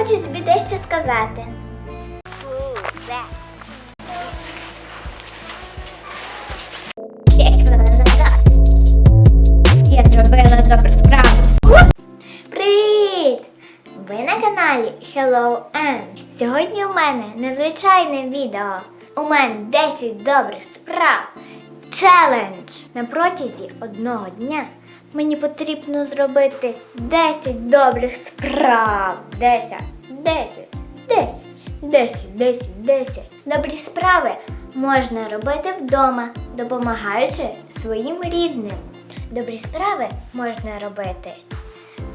хочу тобі дещо сказати. Я зробила добру справу. Привіт! Ви на каналі Hello Ann. Сьогодні у мене незвичайне відео. У мене 10 добрих справ. Челендж! На протязі одного дня мені потрібно зробити 10 добрих справ. 10, 10, 10, 10, 10, 10. Добрі справи можна робити вдома, допомагаючи своїм рідним. Добрі справи можна робити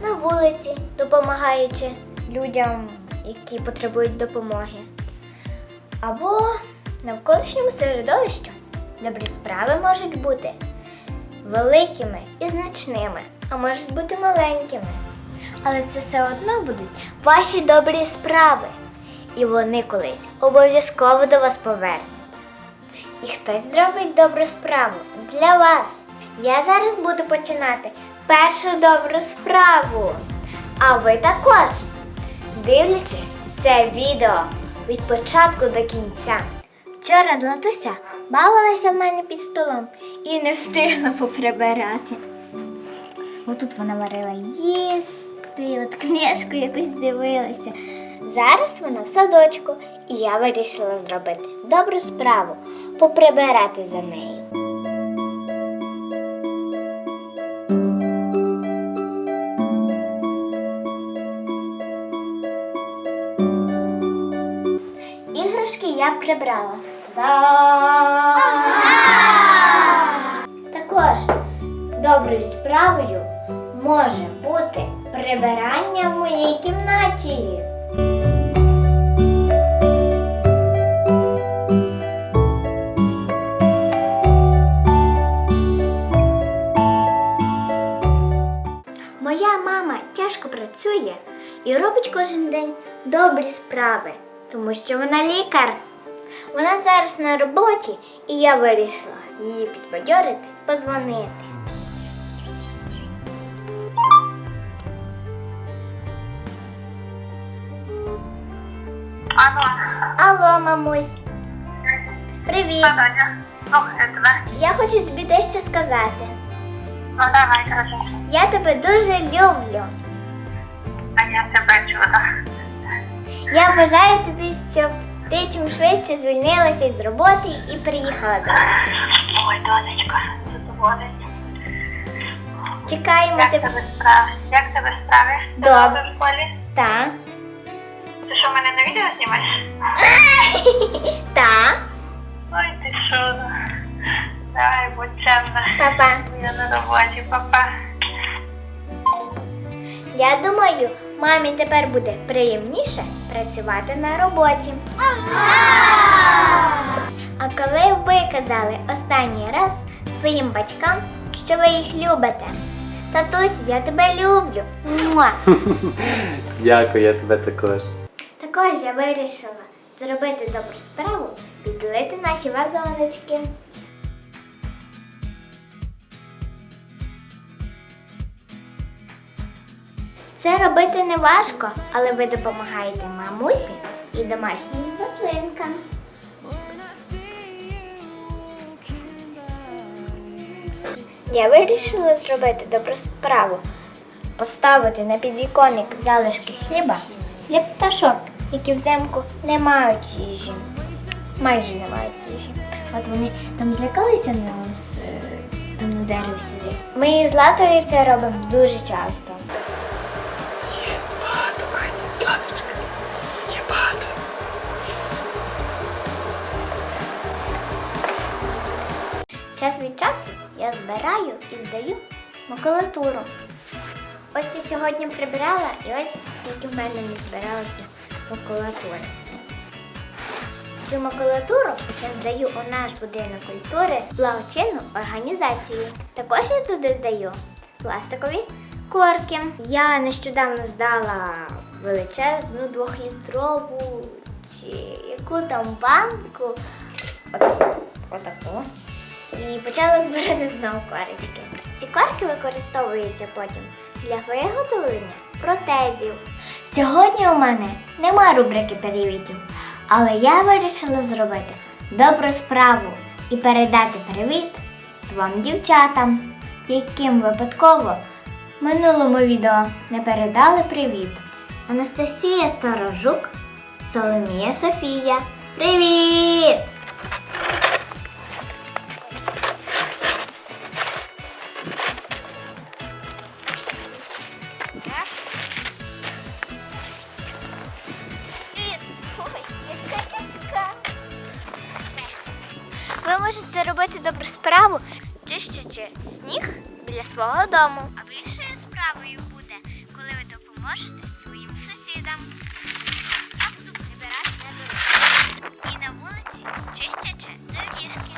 на вулиці, допомагаючи людям, які потребують допомоги. Або навколишньому середовищу. Добрі справи можуть бути великими і значними, а можуть бути маленькими. Але це все одно будуть ваші добрі справи. І вони колись обов'язково до вас повернуть. І хтось зробить добру справу для вас. Я зараз буду починати першу добру справу. А ви також, дивлячись це відео від початку до кінця. Вчора Златуся бавилася в мене під столом і не встигла поприбирати. Отут вона варила їсти, от книжку якусь дивилася. Зараз вона в садочку, і я вирішила зробити добру справу поприбирати за нею. Іграшки я прибрала. Та Також доброю справою може бути прибирання в моїй кімнаті. Моя мама тяжко працює і робить кожен день добрі справи, тому що вона лікар. Вона зараз на роботі, і я вирішила її підбадьорити, позвонити. Алло, Алло, мамусь. Привіт. Таня. Я хочу тобі дещо сказати. Ну давай, кажи. Я тебе дуже люблю. А я тебе чудо. Я бажаю тобі, щоб ти чим швидше звільнилася з роботи і приїхала до нас. Ой, донечко, задоволення. Чекаємо Як тебе. тебе справи? Як тебе справи? Ти Добре. добре в школі? Та. Ти що, мене на відео знімаєш? Та. Ой, ти що? Давай, будь чемна. Папа. Я на роботі, папа. Я думаю, мамі тепер буде приємніше працювати на роботі. А коли ви казали останній раз своїм батькам, що ви їх любите? Татусь, я тебе люблю. Муа! Дякую, я тебе також. Також я вирішила зробити добру справу, підлити наші вазоночки. Це робити не важко, але ви допомагаєте мамусі і домашнім рослинкам. Я вирішила зробити добру справу, поставити на підвіконник залишки хліба для пташок, які взимку не мають їжі. Майже не мають їжі. От вони там злякалися на нас, е, там на дереві сидять. Ми з Латою це робимо дуже часто. Час від часу я збираю і здаю макулатуру. Ось я сьогодні прибирала і ось скільки в мене не збиралося макулатури. Цю макулатуру я здаю у наш будинок культури благочинну організацію. Також я туди здаю пластикові корки. Я нещодавно здала величезну двохлітрову чи яку там банку. Отаку. Отаку. І почала збирати знову корочки. Ці корки використовуються потім для виготовлення протезів. Сьогодні у мене нема рубрики привітів, але я вирішила зробити добру справу і передати привіт двом дівчатам, яким випадково в минулому відео не передали привіт. Анастасія Сторожук, Соломія Софія. Привіт! Справу, чищачи сніг біля свого дому. А більшою справою буде, коли ви допоможете своїм сусідам. Я буду прибирати на дорозі. І на вулиці чистячи доріжки.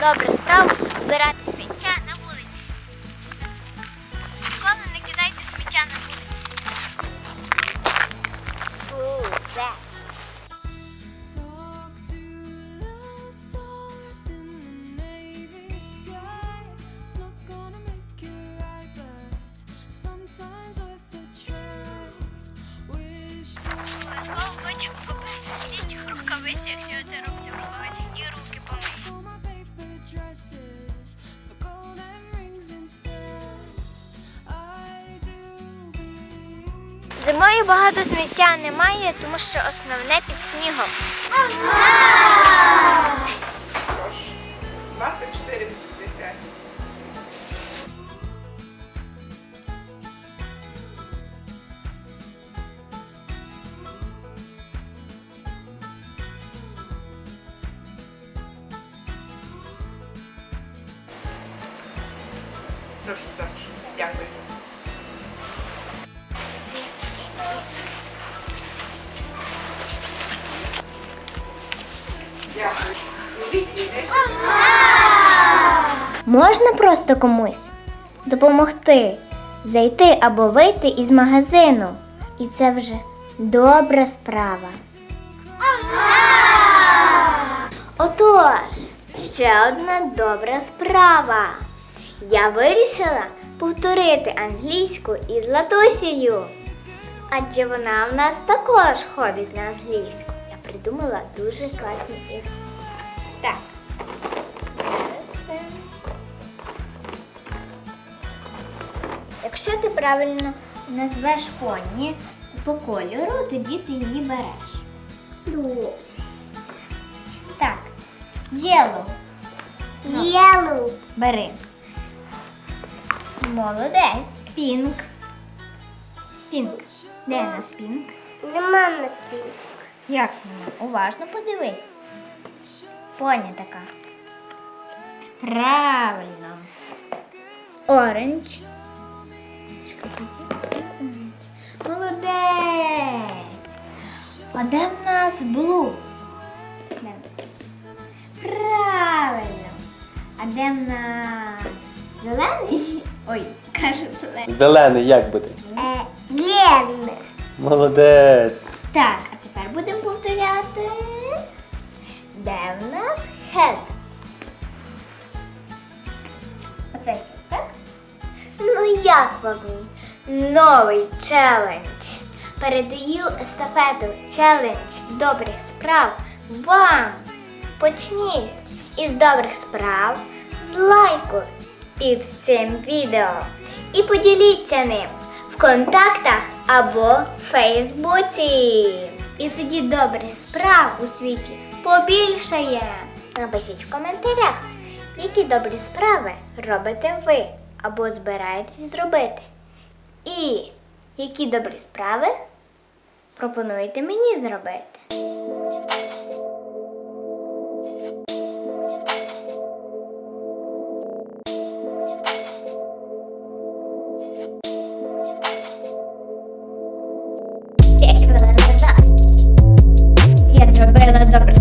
Добру справу, збирати сміття на вулиці. Головне, не кидайте сміття на вулиці. Фу, Зимою багато сміття немає, тому що основне під снігом. 24,80. Прошу старше. Дякую. Дякую. Можна просто комусь допомогти зайти або вийти із магазину. І це вже добра справа. Отож, ще одна добра справа. Я вирішила повторити англійську із Латусією. Адже вона в нас також ходить на англійську. Я придумала дуже класні ігри. Так. Якщо ти правильно назвеш поні по кольору, тоді ти її береш. Добре. Так. Yellow. Yellow. Бери. Молодець. Пінк. Пінк. Де у нас пінк? Нема на спину. Як вона? Уважно подивись. Поня така. Правильно. Оранж. Молодець. А де в нас блу? Правильно. А де в нас зелений? Ой, кажу зелений. Зелений як буде? Е, Ген. Молодець. Так, а тепер будемо повторяти. Де в нас head? Оцей так? Ну як вам? Новий челендж. Передаю естафету челендж добрих справ вам. Почніть із добрих справ з лайку під цим відео. І поділіться ним в контактах або в Фейсбуці. І тоді добрих справ у світі побільшає. Напишіть в коментарях, які добрі справи робите ви або збираєтесь зробити. І які добрі справи пропонуєте мені зробити. Я зробила добру